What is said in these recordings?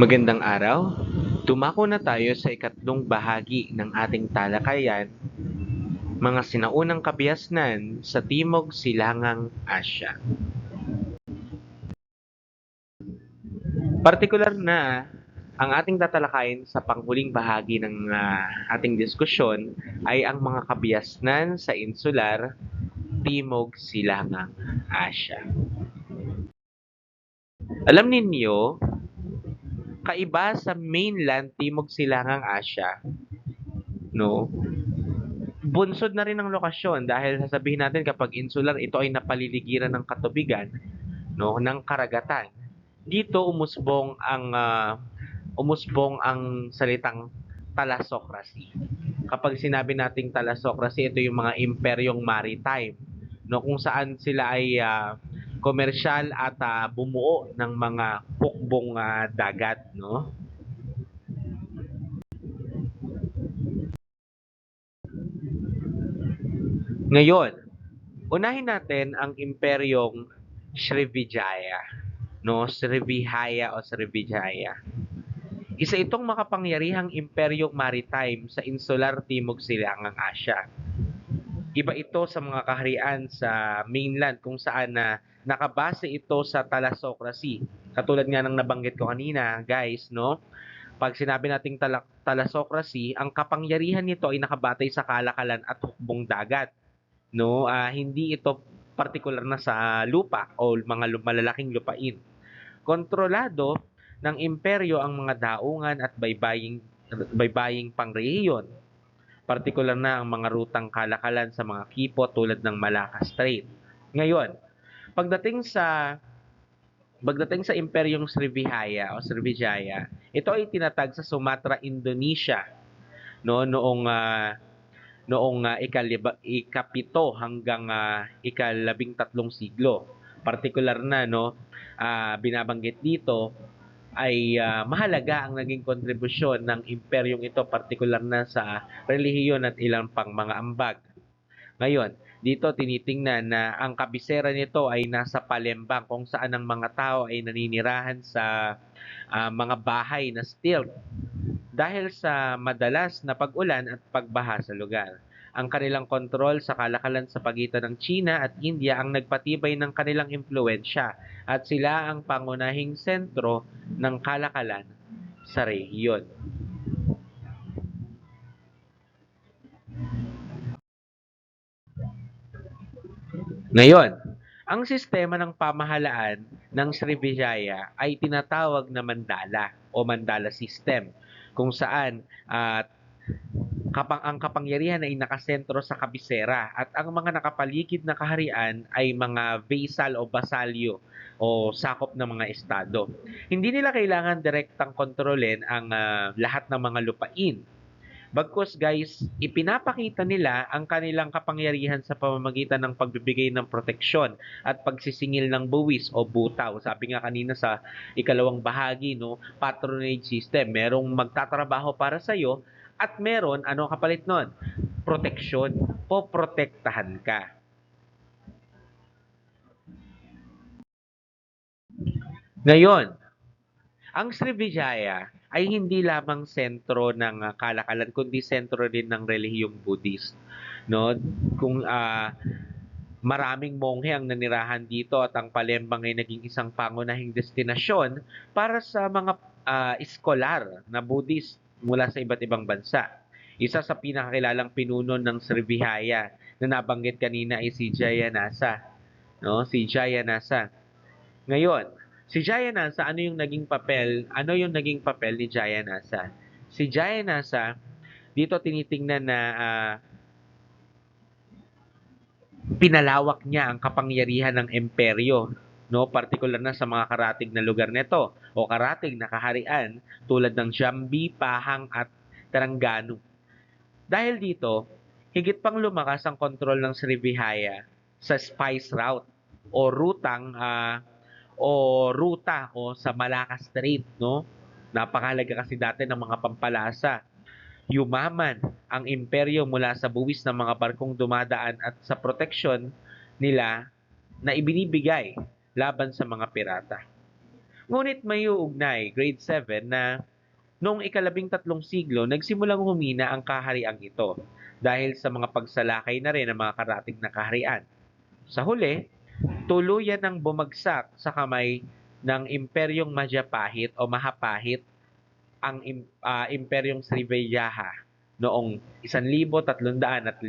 Magandang araw. Dumako na tayo sa ikatlong bahagi ng ating talakayan, mga sinaunang kabiasnan sa Timog Silangang Asya. Partikular na ang ating tatalakayin sa panghuling bahagi ng ah, ating diskusyon ay ang mga kabiasnan sa insular Timog Silangang Asya. Alam ninyo, kaiba sa mainland Timog Silangang Asya, no? Bunsod na rin ang lokasyon dahil sasabihin natin kapag insular ito ay napaliligiran ng katubigan, no, ng karagatan. Dito umusbong ang ah, umusbong ang salitang thalassocracy. Kapag sinabi nating thalassocracy, ito yung mga imperyong maritime, no, kung saan sila ay ah, komersyal at ah, bumuo ng mga hukbong ah, dagat, no? Ngayon, unahin natin ang imperyong Srivijaya, no? Srivijaya o Srivijaya. Isa itong makapangyarihang imperyong maritime sa insular Timog Silangang Asya. Iba ito sa mga kaharian sa mainland kung saan na nakabase ito sa thalassocracy. Katulad nga ng nabanggit ko kanina, guys, no? Pag sinabi nating tala- thalassocracy, ang kapangyarihan nito ay nakabatay sa kalakalan at hukbong dagat. No, Ah, hindi ito partikular na sa lupa o mga malalaking lupain. Kontrolado ng imperyo ang mga daungan at baybaying baybaying pangrehiyon. Partikular na ang mga rutang kalakalan sa mga kipo tulad ng Malacca Strait. Ngayon, pagdating sa pagdating sa imperyong Srivijaya o Srivijaya, ito ay tinatag sa Sumatra, Indonesia no noong ah, noong ah, ikaliba, ikapito hanggang uh, ikalabing tatlong siglo. Partikular na no ah, binabanggit dito ay ah, mahalaga ang naging kontribusyon ng imperyong ito partikular na sa relihiyon at ilang pang mga ambag. Ngayon, dito tinitingnan na ang kabisera nito ay nasa Palembang kung saan ang mga tao ay naninirahan sa ah, mga bahay na stilt dahil sa madalas na pag-ulan at pagbaha sa lugar. Ang kanilang kontrol sa kalakalan sa pagitan ng China at India ang nagpatibay ng kanilang impluensya at sila ang pangunahing sentro ng kalakalan sa rehiyon. Ngayon, ang sistema ng pamahalaan ng Srivijaya ay tinatawag na mandala o mandala system kung saan at kapang ang kapangyarihan ay nakasentro sa kabisera at ang mga nakapaligid na kaharian ay mga vassal o basalyo o sakop ng mga estado. Hindi nila kailangan direktang kontrolin ang ah, lahat ng mga lupain. Bagkus guys, ipinapakita nila ang kanilang kapangyarihan sa pamamagitan ng pagbibigay ng proteksyon at pagsisingil ng buwis o butaw. Sabi nga kanina sa ikalawang bahagi, no, patronage system. Merong magtatrabaho para sa iyo at meron ano kapalit nun? Proteksyon. Poprotektahan ka. Ngayon, ang Srivijaya ay hindi lamang sentro ng ah, kalakalan kundi sentro din ng relihiyong Buddhist no kung ah, maraming monghe ang nanirahan dito at ang Palembang ay naging isang pangunahing destinasyon para sa mga ah, eskolar na Buddhist mula sa iba't ibang bansa. Isa sa pinakakilalang pinuno ng Srivijaya na nabanggit kanina ay si Jayanasa. No? Si Jayanasa. Ngayon, si Jayanasa, ano yung naging papel? Ano yung naging papel ni Jayanasa? Si Jayanasa, dito tinitingnan na ah, pinalawak niya ang kapangyarihan ng imperyo no partikular na sa mga karatig na lugar nito o karatig na kaharian tulad ng Jambi, Pahang at Terengganu. Dahil dito, higit pang lumakas ang kontrol ng Srivijaya sa spice route o rutang ah, o ruta o sa Malacca Strait, no? Napakahalaga kasi dati ng mga pampalasa. Yumaman ang imperyo mula sa buwis ng mga barkong dumadaan at sa proteksyon nila na ibinibigay laban sa mga pirata. Ngunit may uugnay, grade 7, na noong ikalabing tatlong siglo, nagsimulang humina ang kahariang ito dahil sa mga pagsalakay na rin ng mga karating na kaharian. Sa huli, tuluyan ng bumagsak sa kamay ng Imperyong Majapahit o Mahapahit ang ah, Imperyong Srivijaha noong 1350.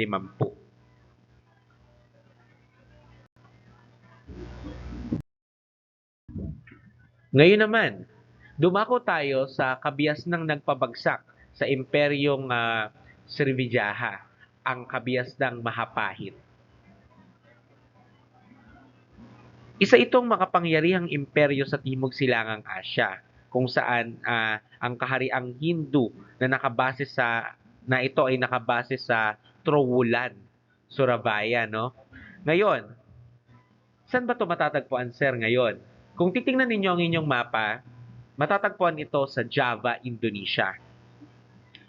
Ngayon naman, dumako tayo sa kabias ng nagpabagsak sa Imperyong ah, Srivijaha, ang kabias ng Mahapahit. Isa itong makapangyarihang imperyo sa Timog Silangang Asya, kung saan ah, ang kahariang Hindu na nakabase sa na ito ay nakabase sa Trowulan, Surabaya, no? Ngayon, saan ba ito matatagpuan, sir, ngayon? Kung titingnan ninyo ang inyong mapa, matatagpuan ito sa Java, Indonesia.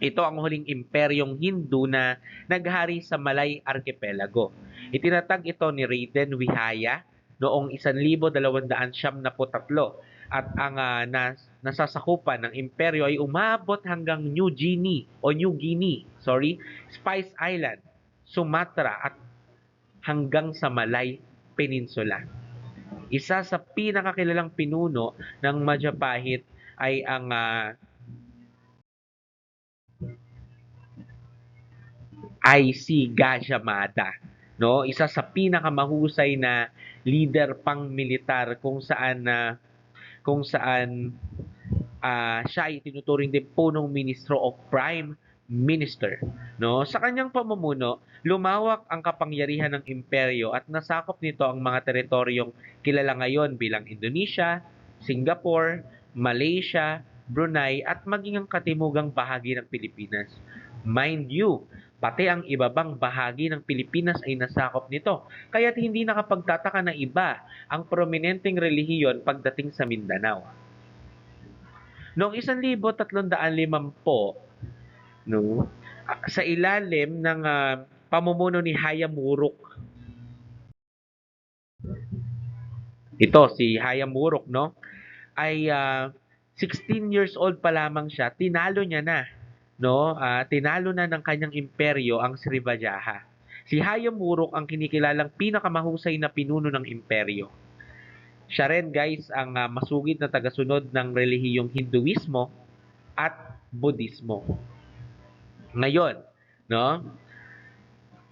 Ito ang huling imperyong Hindu na naghari sa Malay Archipelago. Itinatag ito ni Raiden Wihaya noong 1273 at ang ah, nas, nasasakupan ng imperyo ay umabot hanggang New Guinea o New Guinea, sorry, Spice Island, Sumatra at hanggang sa Malay Peninsula. Isa sa pinakakilalang pinuno ng Majapahit ay ang ah, IC Gajamada. No, isa sa pinakamahusay na leader pang militar kung saan na kung saan ah, siya ay tinuturing din punong ministro o prime minister. No, sa kanyang pamumuno, lumawak ang kapangyarihan ng imperyo at nasakop nito ang mga teritoryong kilala ngayon bilang Indonesia, Singapore, Malaysia, Brunei at maging ang katimugang bahagi ng Pilipinas. Mind you, pati ang ibabang bahagi ng Pilipinas ay nasakop nito. Kaya't hindi nakapagtataka na iba ang prominenteng relihiyon pagdating sa Mindanao. Noong 1350, no, sa ilalim ng ah, pamumuno ni Hayam Wuruk. Ito, si Hayam Wuruk, no, ay ah, 16 years old pa lamang siya, tinalo niya na no? Ah, tinalo na ng kanyang imperyo ang Srivajaha. Si Hayam Wuruk ang kinikilalang pinakamahusay na pinuno ng imperyo. Siya rin guys ang ah, masugid na tagasunod ng relihiyong Hinduismo at Budismo. Ngayon, no?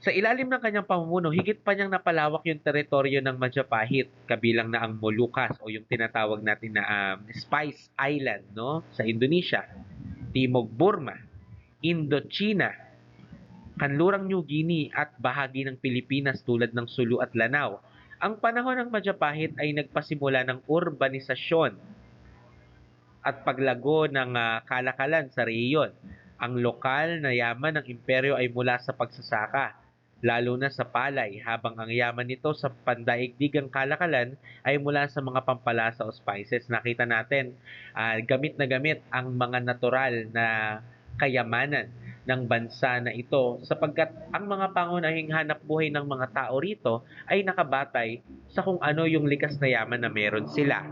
Sa ilalim ng kanyang pamumuno, higit pa niyang napalawak yung teritoryo ng Majapahit, kabilang na ang Molucas o yung tinatawag natin na um, Spice Island, no? Sa Indonesia, Timog Burma, Indochina, Kanlurang New Guinea at bahagi ng Pilipinas tulad ng Sulu at Lanao. Ang panahon ng Majapahit ay nagpasimula ng urbanisasyon at paglago ng ah, kalakalan sa rehiyon. Ang lokal na yaman ng imperyo ay mula sa pagsasaka, lalo na sa palay, habang ang yaman nito sa pandaigdigang kalakalan ay mula sa mga pampalasa o spices. Nakita natin, ah, gamit na gamit ang mga natural na kayamanan ng bansa na ito sapagkat ang mga pangunahing hanap buhay ng mga tao rito ay nakabatay sa kung ano yung likas na yaman na meron sila.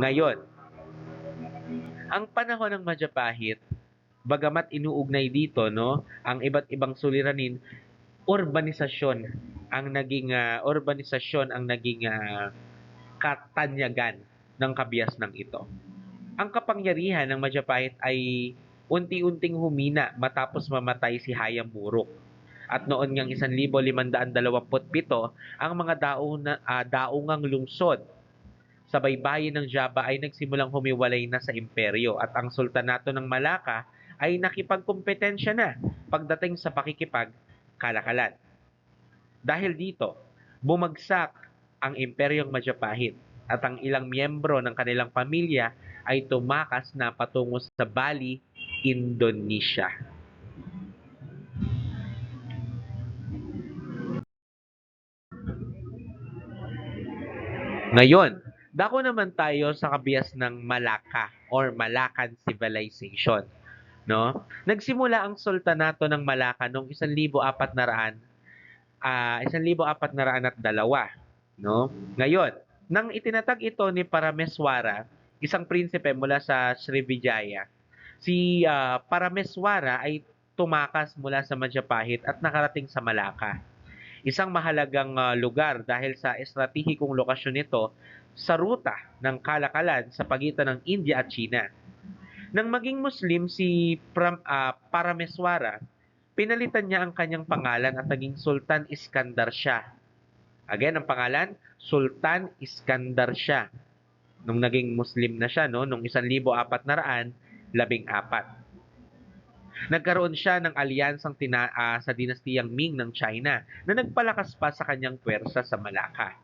Ngayon, ang panahon ng Majapahit, bagamat inuugnay dito, no, ang iba't ibang suliranin, urbanisasyon ang naging ah, urbanisasyon ang naging ah, katanyagan ng kabias ng ito. Ang kapangyarihan ng Majapahit ay unti-unting humina matapos mamatay si Hayam Wuruk. At noon ngang 1527, ang mga daong na, ah, daungang lungsod sa baybayin ng Java ay nagsimulang humiwalay na sa imperyo at ang sultanato ng Malacca ay nakipagkompetensya na pagdating sa pakikipag kalakalan. Dahil dito, bumagsak ang imperyong Majapahit at ang ilang miyembro ng kanilang pamilya ay tumakas na patungo sa Bali, Indonesia. Ngayon, dako naman tayo sa kabias ng Malacca or Malaccan Civilization. No? Nagsimula ang sultanato ng Malacca noong 1400 ah 1402, no? Ngayon, nang itinatag ito ni Parameswara, isang prinsipe mula sa Srivijaya. Si ah, Parameswara ay tumakas mula sa Majapahit at nakarating sa Malacca. Isang mahalagang ah, lugar dahil sa estratehikong lokasyon nito sa ruta ng kalakalan sa pagitan ng India at China. Nang maging Muslim si Pram, ah, Parameswara, pinalitan niya ang kanyang pangalan at naging Sultan Iskandar siya. Again, ang pangalan, Sultan Iskandar siya. Nung naging Muslim na siya, no, nung 1414, Nagkaroon siya ng alyansang tina, ah, sa dinastiyang Ming ng China na nagpalakas pa sa kanyang pwersa sa Malacca.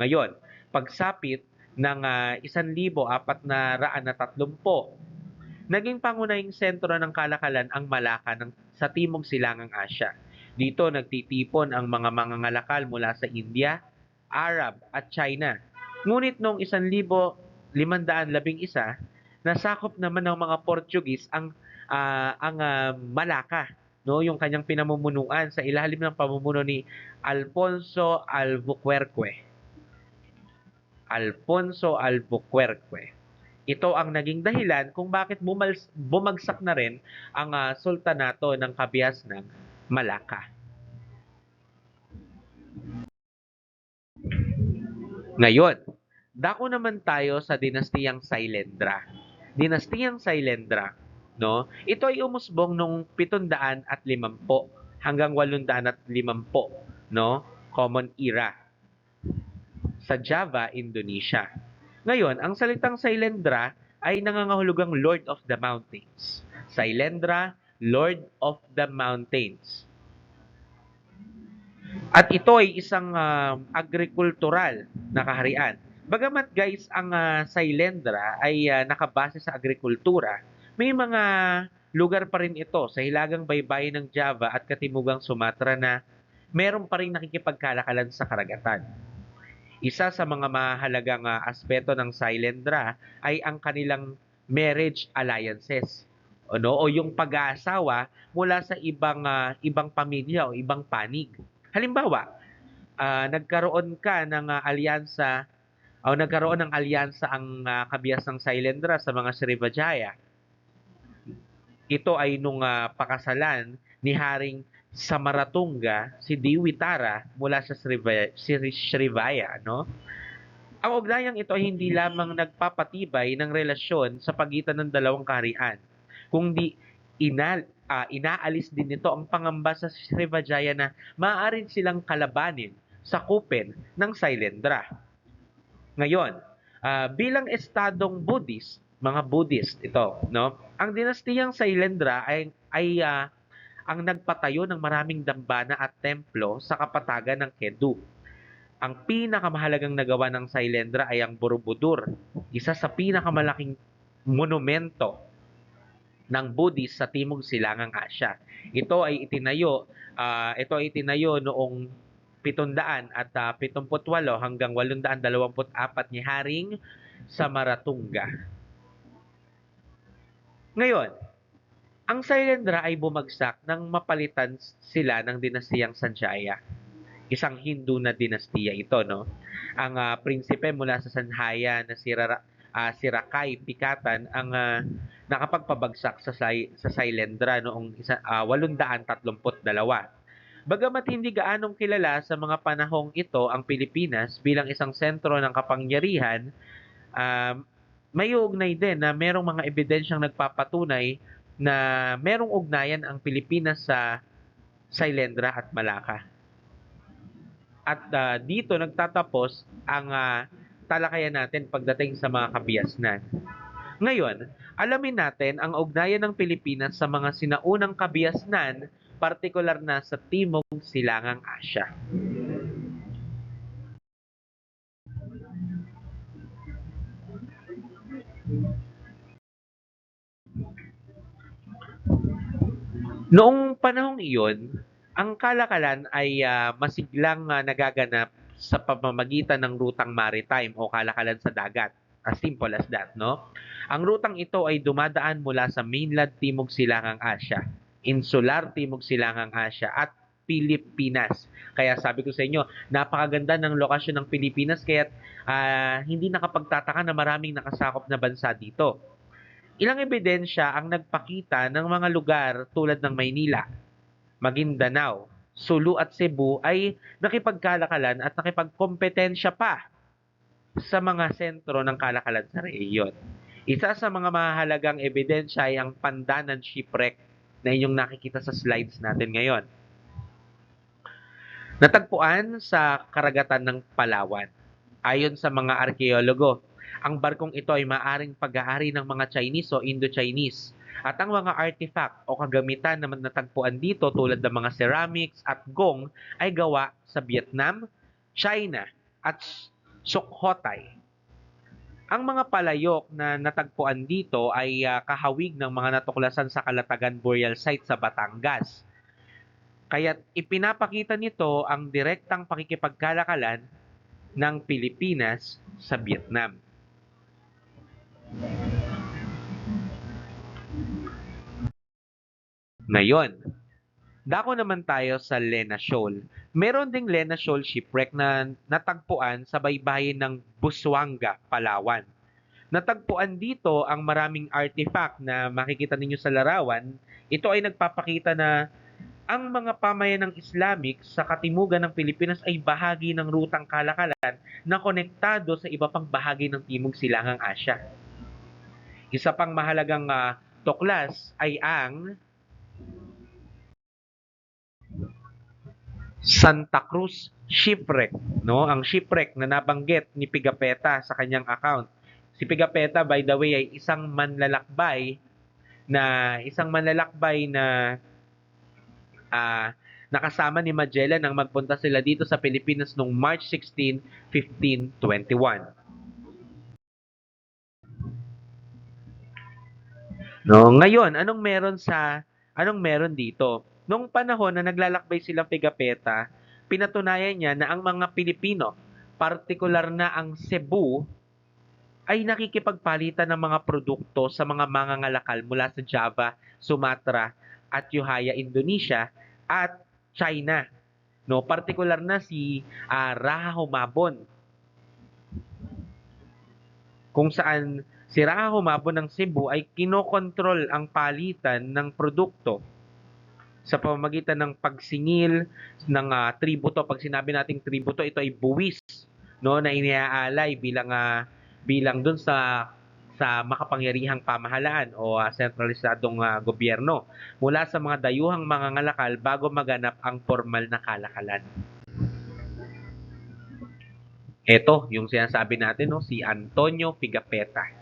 Ngayon, pagsapit ng ah, 1430, naging pangunahing sentro ng kalakalan ang Malacca ng, sa timog silangang Asya. Dito nagtitipon ang mga mangangalakal mula sa India, Arab at China. Ngunit noong 1511, nasakop naman ng mga Portuguese ang ah, ang ah, Malacca, no, yung kanyang pinamumunuan sa ilalim ng pamumuno ni Alfonso Albuquerque. Alfonso Albuquerque. Ito ang naging dahilan kung bakit bumals- bumagsak na rin ang ah, sultanato ng Kabias ng Malacca. Ngayon, dako naman tayo sa dinastiyang Sailendra. Dinastiyang Sailendra, no? Ito ay umusbong nung 750 hanggang 850, no? Common Era sa Java, Indonesia. Ngayon, ang salitang Sailendra ay nangangahulugang Lord of the Mountains. Sailendra, Lord of the Mountains. At ito ay isang um, agrikultural na kaharian. Bagamat guys, ang uh, Sailendra ay uh, nakabase sa agrikultura, may mga lugar pa rin ito sa hilagang baybayin ng Java at katimugang Sumatra na meron pa rin nakikipagkalakalan sa karagatan. Isa sa mga mahalagang uh, aspeto ng Sailendra ay ang kanilang marriage alliances ano o yung pag-aasawa mula sa ibang uh, ibang pamilya o ibang panig. Halimbawa, uh, nagkaroon ka ng uh, alyansa o nagkaroon ng alyansa ang uh, kabias ng Sailendra sa mga Srivijaya. Ito ay nung uh, pakasalan ni Haring Samaratunga, si Diwitara mula sa Srivaya, Srivaya no? Ang ugnayang ito ay hindi lamang nagpapatibay ng relasyon sa pagitan ng dalawang kaharian, kundi inal, uh, inaalis din nito ang pangamba sa Srivajaya na maaaring silang kalabanin sa kupen ng Sailendra. Ngayon, uh, bilang estadong Buddhist, mga Buddhist ito, no? Ang dinastiyang Sailendra ay ay uh, ang nagpatayo ng maraming dambana at templo sa kapatagan ng Kedu. Ang pinakamahalagang nagawa ng Sailendra ay ang Borobudur, isa sa pinakamalaking monumento ng Buddhist sa Timog Silangang Asya. Ito ay itinayo, uh, ito ay itinayo noong 700 at uh, 78 hanggang 824 ni Haring Samaratunga. Ngayon, ang Sailendra ay bumagsak nang mapalitan sila ng dinastiyang Sanjaya. Isang Hindu na dinastiya ito, no? Ang uh, prinsipe mula sa Sanhaya na si, Rara, uh, si Rakay Pikatan ang uh, nakapagpabagsak sa, sa Sailendra noong isa, uh, 832. Bagamat hindi gaanong kilala sa mga panahong ito ang Pilipinas bilang isang sentro ng kapangyarihan, um, may uugnay din na merong mga ebidensyang nagpapatunay na merong ugnayan ang Pilipinas sa Sailendra at Malacca. At uh, dito nagtatapos ang uh, talakayan natin pagdating sa mga kabiyasnan. Ngayon, alamin natin ang ugnayan ng Pilipinas sa mga sinaunang kabiyasnan, partikular na sa Timog Silangang Asya. Noong panahong iyon, ang kalakalan ay uh, masiglang uh, nagaganap sa pamamagitan ng rutang maritime o kalakalan sa dagat. As simple as that, no? Ang rutang ito ay dumadaan mula sa mainland Timog Silangang Asya, insular Timog Silangang Asya at Pilipinas. Kaya sabi ko sa inyo, napakaganda ng lokasyon ng Pilipinas kaya hindi nakapagtataka na maraming nakasakop na bansa dito. Ilang ebidensya ang nagpakita ng mga lugar tulad ng Maynila, Maguindanao, Sulu at Cebu ay nakipagkalakalan at nakipagkompetensya pa sa mga sentro ng kalakalan sa rehiyon. Isa sa mga mahalagang ebidensya ay ang Pandanan Shipwreck na inyong nakikita sa slides natin ngayon. Natagpuan sa karagatan ng Palawan. Ayon sa mga arkeologo, ang barkong ito ay maaring pag-aari ng mga Chinese o Indo-Chinese. At ang mga artifact o kagamitan na natagpuan dito tulad ng mga ceramics at gong ay gawa sa Vietnam, China at Sukhothai. Ang mga palayok na natagpuan dito ay uh, kahawig ng mga natuklasan sa Kalatagan Burial Site sa Batangas. Kaya ipinapakita nito ang direktang pakikipagkalakalan ng Pilipinas sa Vietnam. Ngayon, dako naman tayo sa Lena Shoal. Meron ding Lena Shoal shipwreck na natagpuan sa baybayin ng Busuanga, Palawan. Natagpuan dito ang maraming artifact na makikita ninyo sa larawan. Ito ay nagpapakita na ang mga pamayan ng Islamic sa katimugan ng Pilipinas ay bahagi ng rutang kalakalan na konektado sa iba pang bahagi ng Timog Silangang Asya. Isa pang mahalagang uh, tuklas ay ang Santa Cruz shipwreck, no? Ang shipwreck na nabanggit ni Pigapetta sa kanyang account. Si Pigapetta by the way ay isang manlalakbay na isang manlalakbay na uh, nakasama ni Magellan nang magpunta sila dito sa Pilipinas noong March 16, 1521. No, ngayon, anong meron sa anong meron dito? Noong panahon na naglalakbay silang Pigapetta, pinatunayan niya na ang mga Pilipino, partikular na ang Cebu, ay nakikipagpalitan ng mga produkto sa mga mangangalakal mula sa Java, Sumatra, at Yuhaya, Indonesia, at China. No, partikular na si uh, Raha Humabon. Kung saan si Raha Humabon ng Cebu ay kinokontrol ang palitan ng produkto sa pamamagitan ng pagsingil ng uh, tributo. Pag sinabi nating tributo, ito ay buwis no na iniaalay bilang uh, bilang doon sa sa makapangyarihang pamahalaan o uh, sentralisadong uh, gobyerno mula sa mga dayuhang mga ngalakal bago maganap ang formal na kalakalan. Ito, yung sinasabi natin, no, si Antonio Pigapetta.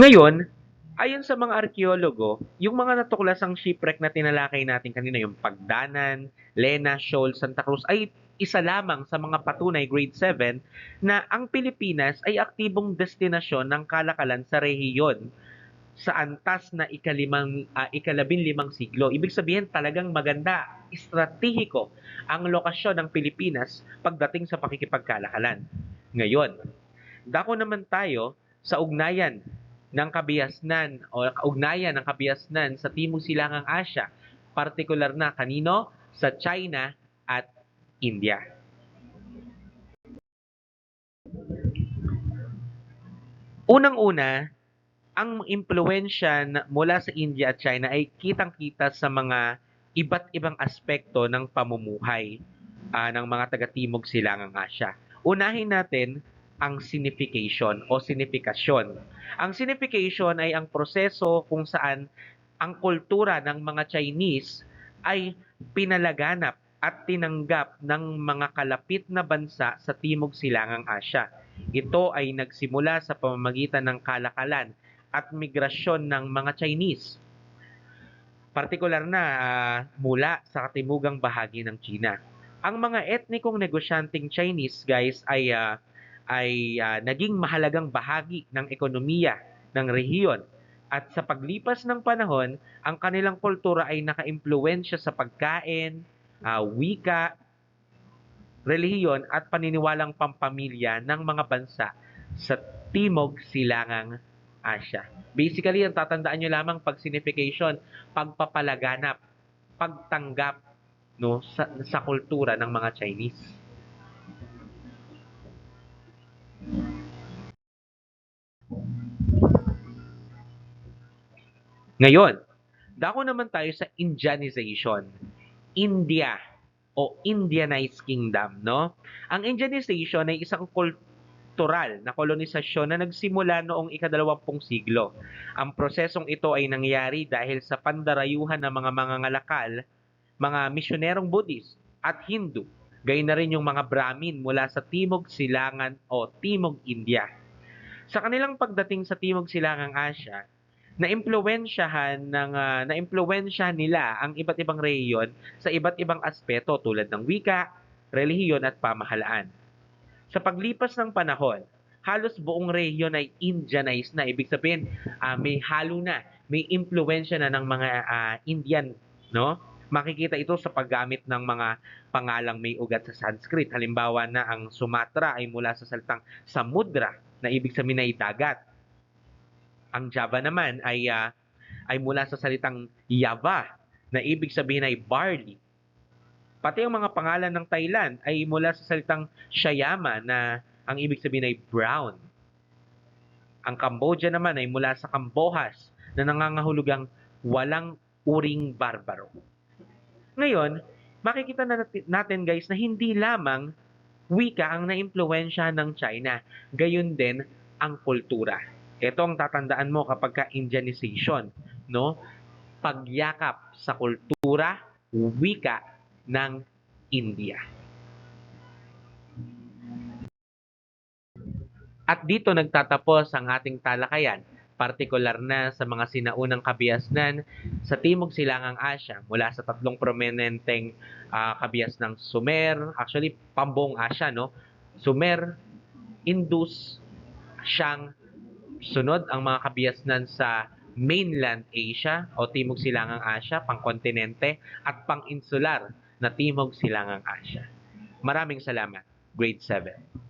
Ngayon, ayon sa mga arkeologo, yung mga natuklasang shipwreck na tinalakay natin kanina, yung Pagdanan, Lena, Shoal, Santa Cruz, ay isa lamang sa mga patunay grade 7 na ang Pilipinas ay aktibong destinasyon ng kalakalan sa rehiyon sa antas na ikalimang, uh, ikalabing limang siglo. Ibig sabihin talagang maganda, estratehiko ang lokasyon ng Pilipinas pagdating sa pakikipagkalakalan. Ngayon, dako naman tayo sa ugnayan ng kabiasnan o kaugnayan ng kabiasnan sa Timog Silangang Asya, partikular na kanino sa China at India. Unang-una, ang impluensya mula sa India at China ay kitang-kita sa mga iba't ibang aspekto ng pamumuhay uh, ng mga taga-timog silangang Asya. Unahin natin ang signification o signifikasyon. Ang signification ay ang proseso kung saan ang kultura ng mga Chinese ay pinalaganap at tinanggap ng mga kalapit na bansa sa Timog Silangang Asya. Ito ay nagsimula sa pamamagitan ng kalakalan at migrasyon ng mga Chinese. Partikular na uh, mula sa katimugang bahagi ng China. Ang mga etnikong negosyanteng Chinese, guys, ay uh, ay uh, naging mahalagang bahagi ng ekonomiya ng rehiyon at sa paglipas ng panahon, ang kanilang kultura ay nakaimpluwensya sa pagkain, uh, wika, relihiyon at paniniwalang pampamilya ng mga bansa sa Timog Silangang Asia. Basically, ang tatandaan nyo lamang pag signification, pagpapalaganap, pagtanggap no sa, sa kultura ng mga Chinese. Ngayon, dako naman tayo sa Indianization. India o Indianized Kingdom, no? Ang Indianization ay isang kultural na kolonisasyon na nagsimula noong ikadalawampung siglo. Ang prosesong ito ay nangyari dahil sa pandarayuhan ng mga mangangalakal, mga misyonerong Buddhist at Hindu, gayon na rin yung mga Brahmin mula sa Timog Silangan o Timog India. Sa kanilang pagdating sa Timog Silangang Asya, naimpluwensyahan ng ah, naimpluwensyahan nila ang iba't ibang rehiyon sa iba't ibang aspeto tulad ng wika, relihiyon at pamahalaan. Sa paglipas ng panahon, halos buong rehiyon ay Indianized na. Ibig sabihin, ah, may halo na, may impluensya na ng mga ah, Indian, no? Makikita ito sa paggamit ng mga pangalang may ugat sa Sanskrit. Halimbawa na ang Sumatra ay mula sa salitang Samudra na ibig sabihin ay dagat. Ang Java naman ay ah, ay mula sa salitang Yava na ibig sabihin ay barley. Pati ang mga pangalan ng Thailand ay mula sa salitang Shayama na ang ibig sabihin ay brown. Ang Cambodia naman ay mula sa Kambohas na nangangahulugang walang uring barbaro. Ngayon, makikita na nati- natin guys na hindi lamang wika ang naimpluwensya ng China, gayon din ang kultura. Ito ang tatandaan mo kapag ka Indianization, no? Pagyakap sa kultura, wika ng India. At dito nagtatapos ang ating talakayan, partikular na sa mga sinaunang kabiasnan sa Timog Silangang Asya mula sa tatlong prominenteng ah, kabias ng Sumer, actually pambuong Asya, no? Sumer, Indus, Shang, sunod ang mga kabiasnan sa mainland Asia o Timog Silangang Asya, pangkontinente at pang-insular na Timog Silangang Asya. Maraming salamat. Grade 7.